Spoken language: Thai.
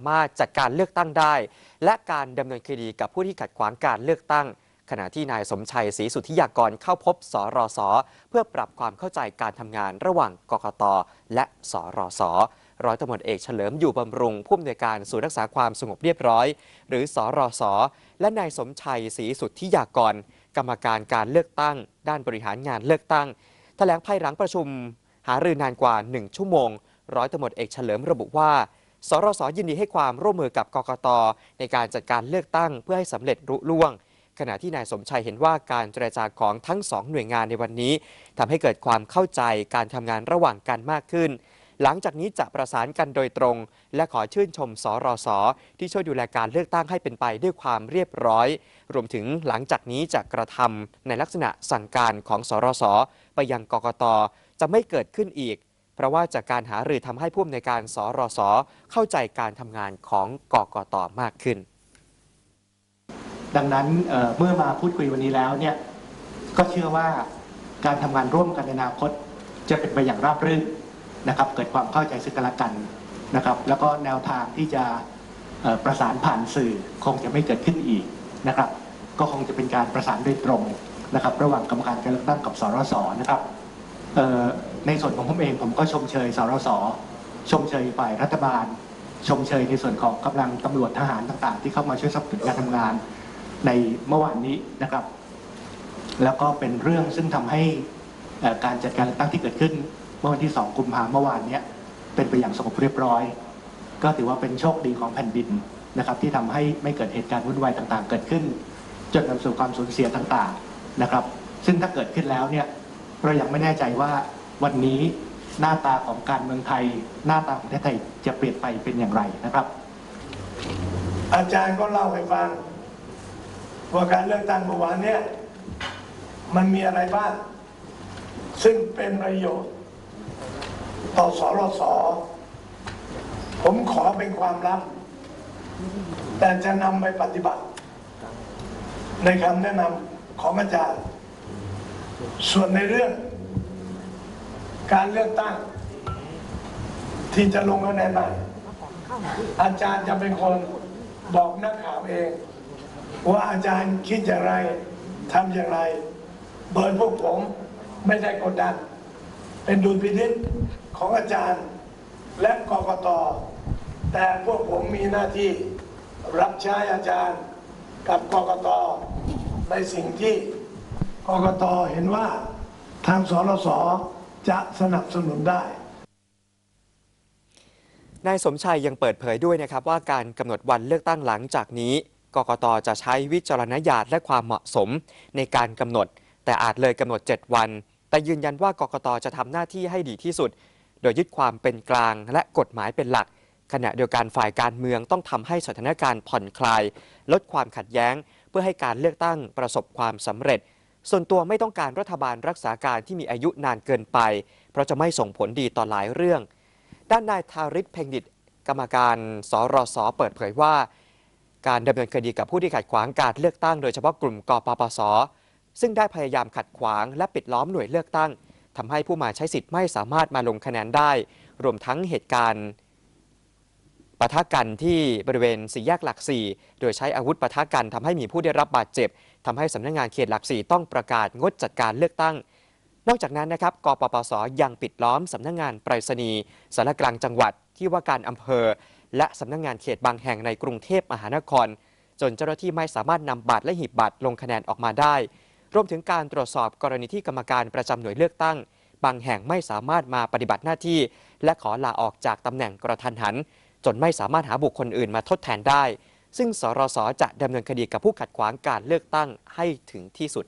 ามารถจัดการเลือกตั้งได้ และการดำเนินคดีกับผู้ที่ขัดขวางการเลือกตั้ง ขณะที่นายสมชัยศรีสุทธิยากรเข้าพบสรส เพื่อปรับความเข้าใจการทำงานระหว่างกกต และสรส ร้อยตำรวจเอกเฉลิมอยู่บำรุงผู้อำนวยการศูนย์รักษาความสงบเรียบร้อย หรือสรส และนายสมชัยศรีสุทธิยากร กรรมการการเลือกตั้ง ด้านบริหารงานเลือกตั้งแถลงภายหลังประชุม หารือนานกว่า 1 ชั่วโมง ร้อยตำรวจเอกเฉลิมระบุว่า สรสยินดีให้ความร่วมมือกับกกต ในการจัดการเลือกตั้งเพื่อให้สำเร็จรุล่วง ขณะที่นายสมชัยเห็นว่าการเจรจาของทั้งสองหน่วยงานในวันนี้ทำให้เกิดความเข้าใจการทำงานระหว่างกันมากขึ้น หลังจากนี้จะประสานกันโดยตรง และขอชื่นชมสรสที่ช่วยดูแลการเลือกตั้งให้เป็นไปด้วยความเรียบร้อย รวมถึงหลังจากนี้จะกระทำในลักษณะสั่งการของสรสไปยังกกตจะไม่เกิดขึ้นอีก เพราะว่าจากการหารือทำให้ผู้อำนวยการสรสเข้าใจการทำงานของกกตมากขึ้น ดังนั้นเเมื่อมาพูดคุยวันนี้แล้วเนี่ยก็เชื่อว่าการทำงานร่วมกันในอนาคต จะเป็นไปอย่างราบรื่นนะครับ เกิดความเข้าใจซึ่งกันและกันนะครับ แล้วก็แนวทางที่จะประสานผ่านสื่อคงจะไม่เกิดขึ้นอีกนะครับ ก็คงจะเป็นการประสานโดยตรงนะครับ ระหว่างกรรมการการเลือกตั้งกับสรสนะครับ ในส่วนของผมเองผมก็ชมเชยสรสชมเชยฝ่ายรัฐบาล ชมเชยในส่วนของกำลังตำรวจทหารต่าง ๆ ที่เข้ามาช่วยสนับสนุนการทำงานในเมื่อวานนี้นะครับ แล้วก็เป็นเรื่องซึ่งทำให้การจัดการเลือกตั้งที่เกิดขึ้น เมื่อวันที่ 2 กุมภาพันธ์เมื่อวานนี้เป็นไปอย่างสงบเรียบร้อย ก็ถือว่าเป็นโชคดีของแผ่นดินนะครับ ที่ทำให้ไม่เกิดเหตุการณ์วุ่นวายต่างๆ เกิดขึ้น จนนำสู่ความสูญเสียต่างๆนะครับ ซึ่งถ้าเกิดขึ้นแล้วเนี่ย เรายังไม่แน่ใจว่าวันนี้หน้าตาของการเมืองไทย หน้าตาของประเทศไทยจะเปลี่ยนไปเป็นอย่างไรนะครับ อาจารย์ก็เล่าให้ฟังว่าการเลือกตั้งเมื่อวานเนี่ยมันมีอะไรบ้าง ซึ่งเป็นประโยชน์ ต่อสรสผมขอเป็นความลับ แต่จะนำไปปฏิบัติ ในคำแนะนำของอาจารย์ ส่วนในเรื่องการเลือกตั้ง ที่จะลงคะแนนใหม่อาจารย์จะเป็นคนบอกนักข่าวเอง ว่าอาจารย์คิดอย่างไรทำอย่างไร เบิร์พวกผมไม่ได้กดดัน เป็นดุลพินิจของอาจารย์และกกตแต่พวกผมมีหน้าที่รับใช้อาจารย์กับกกตในสิ่งที่ กกตเห็นว่าทางสรสจะสนับสนุนได้นายสมชัยยังเปิดเผยด้วยนะครับว่าการกำหนดวันเลือกตั้งหลังจากนี้กกตจะใช้วิจารณญาณและความเหมาะสมในการกำหนด แต่อาจเลยกำหนด 7 วัน แต่ยืนยันว่ากกตจะทำหน้าที่ให้ดีที่สุด โดยยึดความเป็นกลางและกฎหมายเป็นหลัก ขณะเดียวกันฝ่ายการเมืองต้องทำให้สถานการณ์ผ่อนคลาย ลดความขัดแย้ง เพื่อให้การเลือกตั้งประสบความสำเร็จ ส่วนตัวไม่ต้องการรัฐบาลรักษาการที่มีอายุนานเกินไป เพราะจะไม่ส่งผลดีต่อหลายเรื่อง ด้านนายทาริศเพ่งดิตกรรมการสรสเปิดเผยว่า การดำเนินคดีกับผู้ที่ขัดขวางการเลือกตั้งโดยเฉพาะกลุ่มกปปส ซึ่งได้พยายามขัดขวางและปิดล้อมหน่วยเลือกตั้งทำให้ผู้มาใช้สิทธิ์ไม่สามารถมาลงคะแนนได้ รวมทั้งเหตุการณ์ ปะทะกันที่บริเวณสี่แยกหลักสี่โดยใช้อาวุธปะทะกันทำให้มีผู้ได้รับบาดเจ็บทำให้สำนักงานเขตหลักสี่ต้องประกาศงดจัดการเลือกตั้ง นอกจากนั้นนะครับกปปสยังปิดล้อมสำนักงงานไปรษณีย์สารกลางจังหวัดที่ว่าการอำเภอ และสำนักงงานเขตบางแห่งในกรุงเทพมหานคร จนเจ้าหน้าที่ไม่สามารถนำบัตรและหีบบัตรลงคะแนนออกมาได้ รวมถึงการตรวจสอบกรณีที่กรรมการประจำหน่วยเลือกตั้ง บางแห่งไม่สามารถมาปฏิบัติหน้าที่ และขอลาออกจากตำแหน่งกระทันหัน จนไม่สามารถหาบุคคลอื่นมาทดแทนได้ ซึ่งสรสจะดำเนินคดีกับผู้ขัดขวางการเลือกตั้งให้ถึงที่สุด